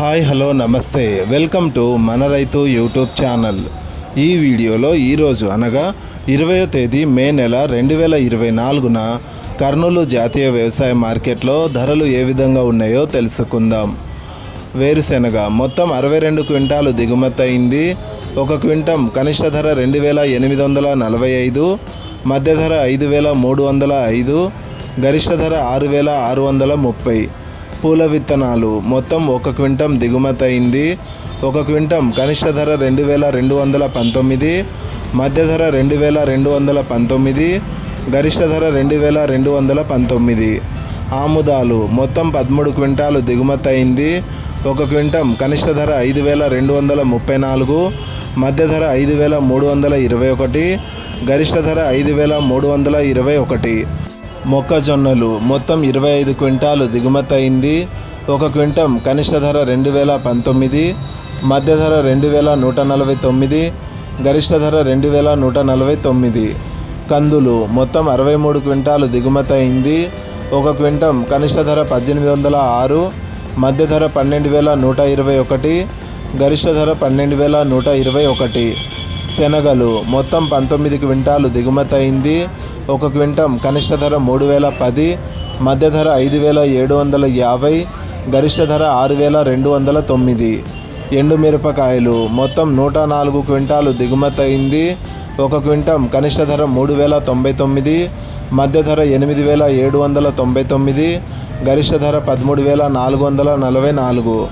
Hi hello నమస్తే. Welcome to మన రైతు యూట్యూబ్ ఛానల్. ఈ వీడియోలో ఈరోజు అనగా ఇరవయో తేదీ మే నెల రెండు వేల ఇరవై నాలుగున కర్నూలు జాతీయ వ్యవసాయ మార్కెట్లో ధరలు ఏ విధంగా ఉన్నాయో తెలుసుకుందాం. వేరుశెనగ మొత్తం అరవై రెండు క్వింటాలు దిగుమతి అయింది. ఒక క్వింటం కనిష్ట ధర రెండు వేల ఎనిమిది వందల నలభై ఐదు మధ్య ధర ఐదు వేల మూడు వందల ఐదు గరిష్ట ధర ఆరు వేల ఆరు వందల ముప్పై. పూల విత్తనాలు. మొత్తం ఒక క్వింటం దిగుమతి అయింది ఒక క్వింటం కనిష్ట ధర రెండు వేల రెండు వందల పంతొమ్మిది. మధ్య ధర రెండు వేల రెండు వందల పంతొమ్మిది. గరిష్ట ధర రెండు వేల రెండు వందల పంతొమ్మిది. ఆముదాలు. మొత్తం పదమూడు క్వింటాలు దిగుమతి అయింది ఒక క్వింటం కనిష్ట ధర ఐదు వేల రెండు వందల ముప్పై నాలుగు. మధ్య ధర ఐదు వేల మూడు వందల ఇరవై ఒకటి. గరిష్ట ధర ఐదు వేల మూడు వందల ఇరవై ఒకటి. మొక్కజొన్నలు. మొత్తం ఇరవై ఐదు క్వింటాలు దిగుమతి అయింది. ఒక క్వింటం కనిష్ట ధర రెండు వేల పంతొమ్మిది మధ్య ధర రెండు వేల నూట నలభై తొమ్మిది గరిష్ట ధర రెండు వేల నూట నలభై తొమ్మిది. కందులు మొత్తం అరవై మూడు క్వింటాలు దిగుమతి అయింది. ఒక క్వింటం కనిష్ట ధర పద్దెనిమిది వందల ఆరు మధ్య ధర పన్నెండు వేల నూట ఇరవై ఒకటి గరిష్ట ధర పన్నెండు వేల నూట ఇరవై ఒకటి. శనగలు మొత్తం పంతొమ్మిది క్వింటాలు దిగుమతి అయింది. ఒక క్వింటం కనిష్ట ధర మూడు వేల పది మధ్య ధర ఐదు వేల ఏడు వందల యాభై గరిష్ట ధర ఆరు వేల రెండు వందల తొమ్మిది. ఎండుమిరపకాయలు మొత్తం నూట నాలుగు క్వింటాలు దిగుమతి అయింది. ఒక క్వింటం కనిష్ట ధర మూడు వేల తొంభై తొమ్మిది మధ్య ధర ఎనిమిది వేల ఏడు వందల తొంభై తొమ్మిది గరిష్ట ధర పదమూడు వేల నాలుగు వందల నలభై నాలుగు.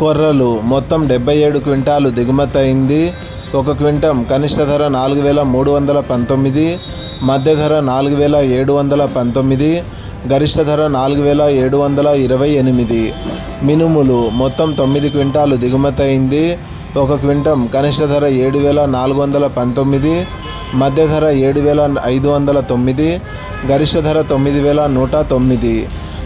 కొర్రలు మొత్తం డెబ్బై ఏడు క్వింటాలు దిగుమతి అయింది. ఒక క్వింటం కనిష్ట ధర నాలుగు వేల మూడు వందల పంతొమ్మిది మధ్య ధర నాలుగు వేల ఏడు వందల పంతొమ్మిది గరిష్ట ధర నాలుగు వేల ఏడు వందల ఇరవై ఎనిమిది. మినుములు మొత్తం తొమ్మిది క్వింటాలు దిగుమతి అయింది. ఒక క్వింటం కనిష్ట ధర ఏడు వేల నాలుగు వందల పంతొమ్మిది మధ్య ధర ఏడు వేల ఐదు వందల తొమ్మిది గరిష్ట ధర తొమ్మిది వేల నూట తొమ్మిది.